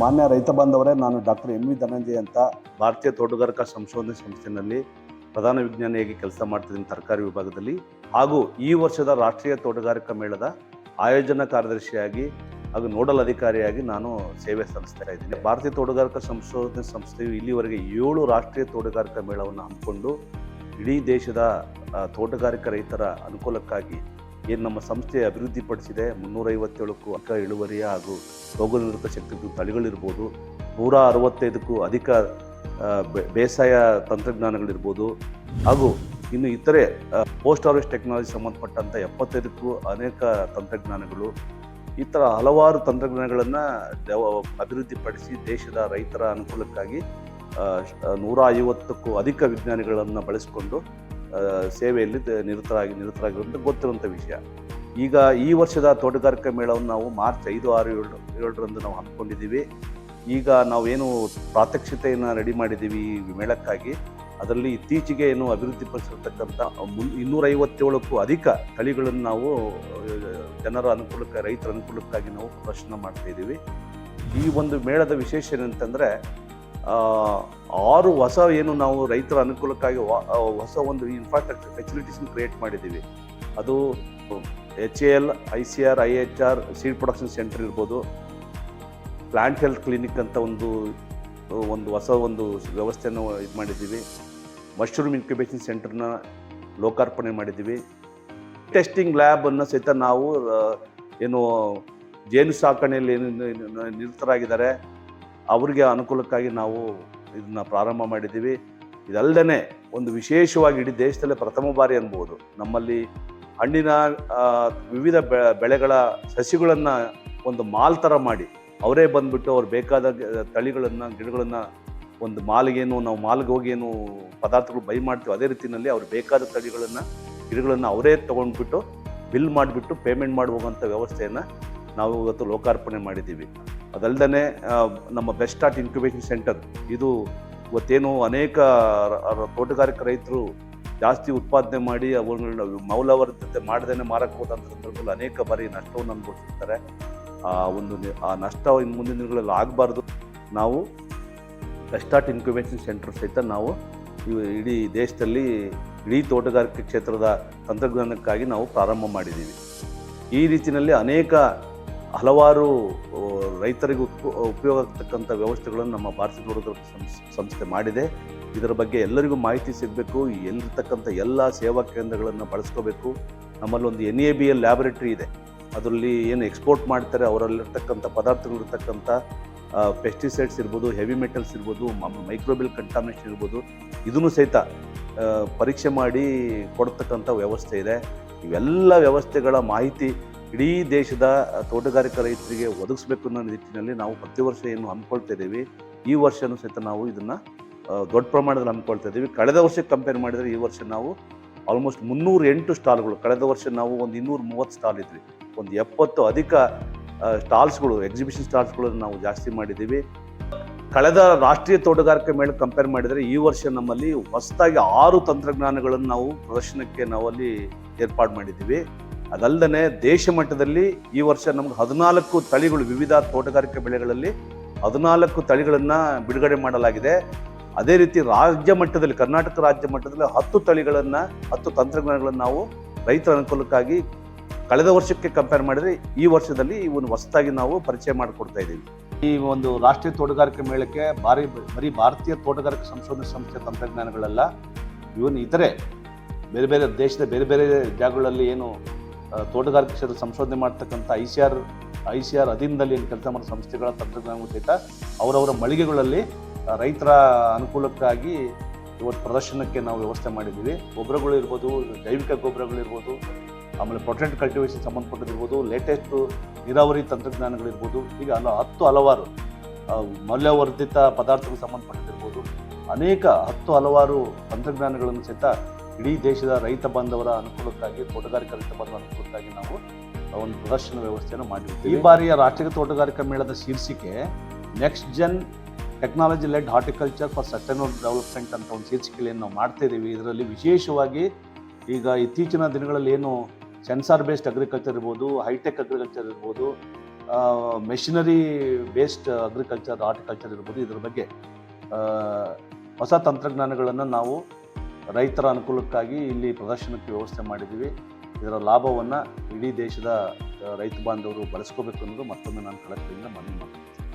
ಮಾನ್ಯ ರೈತ ಬಾಂಧವರೇ, ನಾನು ಡಾಕ್ಟರ್ ಎಂ ವಿ ಧನಂಜಯ ಅಂತ ಭಾರತೀಯ ತೋಟಗಾರಿಕಾ ಸಂಶೋಧನೆ ಸಂಸ್ಥೆನಲ್ಲಿ ಪ್ರಧಾನ ವಿಜ್ಞಾನಿಯಾಗಿ ಕೆಲಸ ಮಾಡ್ತಿದ್ದೀನಿ ತರಕಾರಿ ವಿಭಾಗದಲ್ಲಿ. ಹಾಗೂ ಈ ವರ್ಷದ ರಾಷ್ಟ್ರೀಯ ತೋಟಗಾರಿಕಾ ಮೇಳದ ಆಯೋಜನಾ ಕಾರ್ಯದರ್ಶಿಯಾಗಿ ಹಾಗೂ ನೋಡಲ್ ಅಧಿಕಾರಿಯಾಗಿ ನಾನು ಸೇವೆ ಸಲ್ಲಿಸ್ತಾ ಇದ್ದೀನಿ. ಭಾರತೀಯ ತೋಟಗಾರಿಕಾ ಸಂಶೋಧನೆ ಸಂಸ್ಥೆಯು ಇಲ್ಲಿವರೆಗೆ ಏಳು ರಾಷ್ಟ್ರೀಯ ತೋಟಗಾರಿಕಾ ಮೇಳವನ್ನು ಹಮ್ಮಿಕೊಂಡು ಇಡೀ ದೇಶದ ತೋಟಗಾರಿಕಾ ರೈತರ ಅನುಕೂಲಕ್ಕಾಗಿ ಏನು ನಮ್ಮ ಸಂಸ್ಥೆ ಅಭಿವೃದ್ಧಿಪಡಿಸಿದೆ? ಮುನ್ನೂರೈವತ್ತೇಳಕ್ಕೂ ಅಧಿಕ ಇಳುವರಿಯ ಹಾಗೂ ರೋಗ ನಿರೋಧಕ ಶಕ್ತಿ ತಳಿಗಳಿರ್ಬೋದು. ನೂರ ಅರವತ್ತೈದಕ್ಕೂ ಅಧಿಕ ಬೇಸಾಯ ತಂತ್ರಜ್ಞಾನಗಳಿರ್ಬೋದು. ಹಾಗೂ ಇನ್ನು ಇತರೆ ಪೋಸ್ಟ್ ಹಾರ್ವೆಸ್ಟ್ ಟೆಕ್ನಾಲಜಿ ಸಂಬಂಧಪಟ್ಟಂಥ ಎಪ್ಪತ್ತೈದಕ್ಕೂ ಅನೇಕ ತಂತ್ರಜ್ಞಾನಗಳು. ಈ ಥರ ಹಲವಾರು ತಂತ್ರಜ್ಞಾನಗಳನ್ನು ಅಭಿವೃದ್ಧಿಪಡಿಸಿ ದೇಶದ ರೈತರ ಅನುಕೂಲಕ್ಕಾಗಿ ನೂರ ಐವತ್ತಕ್ಕೂ ಅಧಿಕ ವಿಜ್ಞಾನಿಗಳನ್ನು ಬಳಸಿಕೊಂಡು ಸೇವೆಯಲ್ಲಿ ನಿರತರಾಗಿ ನಿರತರಾಗಿರುವಂಥ ಗೊತ್ತಿರುವಂಥ ವಿಷಯ. ಈಗ ಈ ವರ್ಷದ ತೋಟಗಾರಿಕಾ ಮೇಳವನ್ನು ನಾವು ಮಾರ್ಚ್ ಐದು, ಆರು, ಏಳು, ಏಳರಂದು ನಾವು ಹಮ್ಮಿಕೊಂಡಿದ್ದೀವಿ. ಈಗ ನಾವೇನು ಪ್ರಾತ್ಯಕ್ಷತೆಯನ್ನು ರೆಡಿ ಮಾಡಿದ್ದೀವಿ ಈ ಮೇಳಕ್ಕಾಗಿ. ಅದರಲ್ಲಿ ಇತ್ತೀಚೆಗೆ ಏನು ಅಭಿವೃದ್ಧಿಪಡಿಸಿರ್ತಕ್ಕಂಥ ಮುನ್ ಇನ್ನೂರೈವತ್ತೇಳಕ್ಕೂ ಅಧಿಕ ತಳಿಗಳನ್ನು ನಾವು ಜನರ ಅನುಕೂಲಕ್ಕೆ ರೈತರ ಅನುಕೂಲಕ್ಕಾಗಿ ನಾವು ಪ್ರದರ್ಶನ ಮಾಡ್ತಾ ಈ ಒಂದು ಮೇಳದ ವಿಶೇಷ ಏನಂತಂದರೆ ಆರು ಹೊಸ ಏನು ನಾವು ರೈತರ ಅನುಕೂಲಕ್ಕಾಗಿ ಹೊಸ ಒಂದು ಇನ್ಫ್ರಾಸ್ಟ್ರಕ್ಚರ್ ಫೆಸಿಲಿಟೀಸ್ನ ಕ್ರಿಯೇಟ್ ಮಾಡಿದ್ದೀವಿ. ಅದು H A L I C R I H R seed production centre ಇರ್ಬೋದು ಪ್ಲಾಂಟ್ ಹೆಲ್ತ್ ಕ್ಲಿನಿಕ್ ಅಂತ ಒಂದು ಒಂದು ಹೊಸ ಒಂದು ವ್ಯವಸ್ಥೆಯನ್ನು ಇದು ಮಾಡಿದ್ದೀವಿ. ಮಶ್ರೂಮ್ ಇನ್ಕ್ಯುಬೇಷನ್ ಸೆಂಟರ್ನ ಲೋಕಾರ್ಪಣೆ ಮಾಡಿದ್ದೀವಿ. ಟೆಸ್ಟಿಂಗ್ ಲ್ಯಾಬನ್ನು ಸಹಿತ ನಾವು ಏನು ಜೇನು ಸಾಕಣೆಯಲ್ಲಿ ಏನು ನಿರತರಾಗಿದ್ದಾರೆ. ಅವರಿಗೆ ಅನುಕೂಲಕ್ಕಾಗಿ ನಾವು ಇದನ್ನ ಪ್ರಾರಂಭ ಮಾಡಿದ್ದೀವಿ. ಇದಲ್ಲದೆ ಒಂದು ವಿಶೇಷವಾಗಿ ಇಡೀ ದೇಶದಲ್ಲೇ ಪ್ರಥಮ ಬಾರಿ ಅನ್ಬೋದು. ನಮ್ಮಲ್ಲಿ ಹಣ್ಣಿನ ವಿವಿಧ ಬೆಳೆಗಳ ಸಸಿಗಳನ್ನು ಒಂದು ಮಾಲ್ ಥರ ಮಾಡಿ, ಅವರೇ ಬಂದುಬಿಟ್ಟು ಅವ್ರು ಬೇಕಾದ ತಳಿಗಳನ್ನು, ಗಿಡಗಳನ್ನು ಒಂದು ಮಾಲ್ಗೇನು, ನಾವು ಮಾಲ್ಗೆ ಹೋಗಿ ಏನು ಪದಾರ್ಥಗಳು ಬೈ ಮಾಡ್ತೀವಿ, ಅದೇ ರೀತಿಯಲ್ಲಿ ಅವ್ರು ಬೇಕಾದ ತಳಿಗಳನ್ನು, ಗಿಡಗಳನ್ನು ಅವರೇ ತೊಗೊಂಡ್ಬಿಟ್ಟು, ಬಿಲ್ ಮಾಡಿಬಿಟ್ಟು ಪೇಮೆಂಟ್ ಮಾಡಿ ವ್ಯವಸ್ಥೆಯನ್ನು ನಾವು ಇವತ್ತು ಲೋಕಾರ್ಪಣೆ ಮಾಡಿದ್ದೀವಿ. ಅದಲ್ಲದೆ ನಮ್ಮ ಬೆಸ್ಟ್ ಸ್ಟಾರ್ಟ್ ಇನ್ಕ್ಯುಬೇಷನ್ ಸೆಂಟರ್ ಇದು ಇವತ್ತೇನು ಅನೇಕ ತೋಟಗಾರಿಕೆ ರೈತರು ಜಾಸ್ತಿ ಉತ್ಪಾದನೆ ಮಾಡಿ ಅವುಗಳನ್ನ ಮೌಲ್ಯವರ್ಧತೆ ಮಾಡದೇನೆ ಮಾರಕ್ಕೆ ಹೋದಂಥ ಸಂದರ್ಭದಲ್ಲಿ ಅನೇಕ ಬಾರಿ ನಷ್ಟವನ್ನು ಅನುಭವಿಸಿರ್ತಾರೆ. ಆ, ಒಂದು ಆ ನಷ್ಟ ಇನ್ನು ಮುಂದಿನ ದಿನಗಳಲ್ಲಿ ಆಗಬಾರ್ದು. ನಾವು ಬೆಸ್ಟ್ ಸ್ಟಾರ್ಟ್ ಇನ್ಕ್ಯುಬೇಷನ್ ಸೆಂಟರ್ ಸಹಿತ ನಾವು ಇಡೀ ದೇಶದಲ್ಲಿ, ಇಡೀ ತೋಟಗಾರಿಕೆ ಕ್ಷೇತ್ರದ ತಂತ್ರಜ್ಞಾನಕ್ಕಾಗಿ ನಾವು ಪ್ರಾರಂಭ ಮಾಡಿದ್ದೀವಿ. ಈ ರೀತಿಯಲ್ಲಿ ಅನೇಕ ಹಲವಾರು ರೈತರಿಗೆ ಉಪಯೋಗ ಆಗ್ತಕ್ಕಂಥ ವ್ಯವಸ್ಥೆಗಳನ್ನು ನಮ್ಮ ಭಾರತೀಯ ಸಂಸ್- ಸಂಸ್ಥೆ ಮಾಡಿದೆ. ಇದರ ಬಗ್ಗೆ ಎಲ್ಲರಿಗೂ ಮಾಹಿತಿ ಸಿಗಬೇಕು. ಎಲ್ಲಿರ್ತಕ್ಕಂಥ ಎಲ್ಲ ಸೇವಾ ಕೇಂದ್ರಗಳನ್ನು ಬಳಸ್ಕೋಬೇಕು. ನಮ್ಮಲ್ಲಿ ಒಂದು N A B L laboratory ಇದೆ. ಅದರಲ್ಲಿ ಏನು ಎಕ್ಸ್ಪೋರ್ಟ್ ಮಾಡ್ತಾರೆ, ಅವರಲ್ಲಿರ್ತಕ್ಕಂಥ ಪದಾರ್ಥಗಳಿರ್ತಕ್ಕಂಥ ಪೆಸ್ಟಿಸೈಡ್ಸ್ ಇರ್ಬೋದು, ಹೆವಿ ಮೆಟಲ್ಸ್ ಇರ್ಬೋದು ಮೈಕ್ರೋಬಿಲ್ ಕಂಟಾಮಿನೇಷನ್ ಇರ್ಬೋದು, ಇದನ್ನು ಸಹಿತ ಪರೀಕ್ಷೆ ಮಾಡಿ ಕೊಡ್ತಕ್ಕಂಥ ವ್ಯವಸ್ಥೆ ಇದೆ. ಇವೆಲ್ಲ ವ್ಯವಸ್ಥೆಗಳ ಮಾಹಿತಿ ಇಡೀ ದೇಶದ ತೋಟಗಾರಿಕಾ ರೈತರಿಗೆ ಒದಗಿಸ್ಬೇಕು ಅನ್ನೋ ನಿಟ್ಟಿನಲ್ಲಿ ನಾವು ಪ್ರತಿ ವರ್ಷ ಏನು ಹಮ್ಮಿಕೊಳ್ತಾ ಇದ್ದೀವಿ. ಈ ವರ್ಷನೂ ಸಹಿತ ನಾವು ಇದನ್ನು ದೊಡ್ಡ ಪ್ರಮಾಣದಲ್ಲಿ ಹಮ್ಮಿಕೊಳ್ತಾ ಇದ್ದೀವಿ. ಕಳೆದ ವರ್ಷಕ್ಕೆ ಕಂಪೇರ್ ಮಾಡಿದರೆ ಈ ವರ್ಷ ನಾವು ಆಲ್ಮೋಸ್ಟ್ ಮುನ್ನೂರ ಎಂಟು ಸ್ಟಾಲ್ಗಳು, ಕಳೆದ ವರ್ಷ ನಾವು ಒಂದು ಇನ್ನೂರ ಮೂವತ್ತು ಸ್ಟಾಲ್ ಇದ್ವಿ. ಒಂದು ಎಪ್ಪತ್ತು ಅಧಿಕ ಸ್ಟಾಲ್ಸ್ಗಳು ಎಕ್ಸಿಬಿಷನ್ ಸ್ಟಾಲ್ಸ್ಗಳನ್ನು ನಾವು ಜಾಸ್ತಿ ಮಾಡಿದ್ದೀವಿ. ಕಳೆದ ರಾಷ್ಟ್ರೀಯ ತೋಟಗಾರಿಕೆ ಮೇಲೆ ಕಂಪೇರ್ ಮಾಡಿದರೆ ಈ ವರ್ಷ ನಮ್ಮಲ್ಲಿ ಹೊಸದಾಗಿ ಆರು ತಂತ್ರಜ್ಞಾನಗಳನ್ನು ನಾವು ಪ್ರದರ್ಶನಕ್ಕೆ ನಾವಲ್ಲಿ ಏರ್ಪಾಡು ಮಾಡಿದ್ದೀವಿ. ಅದಲ್ಲದೆ ದೇಶ ಮಟ್ಟದಲ್ಲಿ ಈ ವರ್ಷ ನಮ್ಗೆ ಹದಿನಾಲ್ಕು ತಳಿಗಳು ವಿವಿಧ ತೋಟಗಾರಿಕೆ ಬೆಳೆಗಳಲ್ಲಿ ಹದಿನಾಲ್ಕು ತಳಿಗಳನ್ನು ಬಿಡುಗಡೆ ಮಾಡಲಾಗಿದೆ. ಅದೇ ರೀತಿ ರಾಜ್ಯ ಮಟ್ಟದಲ್ಲಿ, ಕರ್ನಾಟಕ ರಾಜ್ಯ ಮಟ್ಟದಲ್ಲಿ ಹತ್ತು ತಳಿಗಳನ್ನು, ಹತ್ತು ತಂತ್ರಜ್ಞಾನಗಳನ್ನು ನಾವು ರೈತರ ಅನುಕೂಲಕ್ಕಾಗಿ ಕಳೆದ ವರ್ಷಕ್ಕೆ ಕಂಪೇರ್ ಮಾಡಿದರೆ ಈ ವರ್ಷದಲ್ಲಿ ಇವನ್ನು ಹೊಸದಾಗಿ ನಾವು ಪರಿಚಯ ಮಾಡಿಕೊಡ್ತಾ ಇದ್ದೀವಿ. ಈ ಒಂದು ರಾಷ್ಟ್ರೀಯ ತೋಟಗಾರಿಕೆ ಮೇಳಕ್ಕೆ ಭಾರಿ, ಬರೀ ಭಾರತೀಯ ತೋಟಗಾರಿಕೆ ಸಂಶೋಧನೆ ಸಂಸ್ಥೆ ತಂತ್ರಜ್ಞಾನಗಳೆಲ್ಲ, ಇವನ್ ಇತರೆ ಬೇರೆ ಬೇರೆ ದೇಶದ ಬೇರೆ ಬೇರೆ ಜಾಗಗಳಲ್ಲಿ ಏನು ತೋಟಗಾರಿಕೆ ಕ್ಷೇತ್ರ ಸಂಶೋಧನೆ ಮಾಡ್ತಕ್ಕಂಥ I C R, I C R ಅಧೀನದಲ್ಲಿ ಏನು ಕೆಲಸ ಮಾಡೋ ಸಂಸ್ಥೆಗಳ ತಂತ್ರಜ್ಞಾನ ಸಹಿತ ಅವರವರ ಮಳಿಗೆಗಳಲ್ಲಿ ರೈತರ ಅನುಕೂಲಕ್ಕಾಗಿ ಇವತ್ತು ಪ್ರದರ್ಶನಕ್ಕೆ ನಾವು ವ್ಯವಸ್ಥೆ ಮಾಡಿದ್ದೀವಿ. ಗೊಬ್ಬರಗಳು ಇರ್ಬೋದು, ಜೈವಿಕ ಗೊಬ್ಬರಗಳಿರ್ಬೋದು ಆಮೇಲೆ ಪ್ರೊಟೆಂಟ್ ಕಲ್ಟಿವೇಷನ್ ಸಂಬಂಧಪಟ್ಟಿರ್ಬೋದು ಲೇಟೆಸ್ಟ್ ನೀರಾವರಿ ತಂತ್ರಜ್ಞಾನಗಳಿರ್ಬೋದು ಈಗ ಅಲ್ಲ ಹತ್ತು ಹಲವಾರು ಮೌಲ್ಯವರ್ಧಿತ ಪದಾರ್ಥಗಳಿಗೆ ಸಂಬಂಧಪಟ್ಟಿರ್ಬೋದು ಅನೇಕ ಹತ್ತು ಹಲವಾರು ತಂತ್ರಜ್ಞಾನಗಳನ್ನು ಸಹಿತ ಇಡೀ ದೇಶದ ರೈತ ಬಾಂಧವರ ಅನುಕೂಲಕ್ಕಾಗಿ, ತೋಟಗಾರಿಕಾ ರೈತ ಬಾಂಧವರ ಅನುಕೂಲಕ್ಕಾಗಿ ನಾವು ಒಂದು ಪ್ರದರ್ಶನ ವ್ಯವಸ್ಥೆಯನ್ನು ಮಾಡಿರ್ತೀವಿ. ಈ ಬಾರಿಯ ರಾಷ್ಟ್ರೀಯ ತೋಟಗಾರಿಕಾ ಮೇಳದ ಶೀರ್ಷಿಕೆ next gen technology led horticulture for sustainable development ಅಂತ ಒಂದು ಶೀರ್ಷಿಕೆಯನ್ನು ನಾವು ಮಾಡ್ತಾ ಇದ್ದೀವಿ. ಇದರಲ್ಲಿ ವಿಶೇಷವಾಗಿ ಈಗ ಇತ್ತೀಚಿನ ದಿನಗಳಲ್ಲಿ ಏನು ಸೆನ್ಸಾರ್ ಬೇಸ್ಡ್ ಅಗ್ರಿಕಲ್ಚರ್ ಇರ್ಬೋದು ಹೈಟೆಕ್ ಅಗ್ರಿಕಲ್ಚರ್ ಇರ್ಬೋದು ಮೆಷಿನರಿ ಬೇಸ್ಡ್ ಅಗ್ರಿಕಲ್ಚರ್ ಹಾರ್ಟಿಕಲ್ಚರ್ ಇರ್ಬೋದು, ಇದರ ಬಗ್ಗೆ ಹೊಸ ತಂತ್ರಜ್ಞಾನಗಳನ್ನು ನಾವು ರೈತರ ಅನುಕೂಲಕ್ಕಾಗಿ ಇಲ್ಲಿ ಪ್ರದರ್ಶನಕ್ಕೆ ವ್ಯವಸ್ಥೆ ಮಾಡಿದ್ದೀವಿ. ಇದರ ಲಾಭವನ್ನು ಇಡೀ ದೇಶದ ರೈತ ಬಾಂಧವರು ಬಳಸ್ಕೋಬೇಕು ಅನ್ನೋದು ಮತ್ತೊಮ್ಮೆ ನಾನು ಕಳಕಳಿಯಿಂದ ಮನವಿ ಮಾಡ್ತೀನಿ.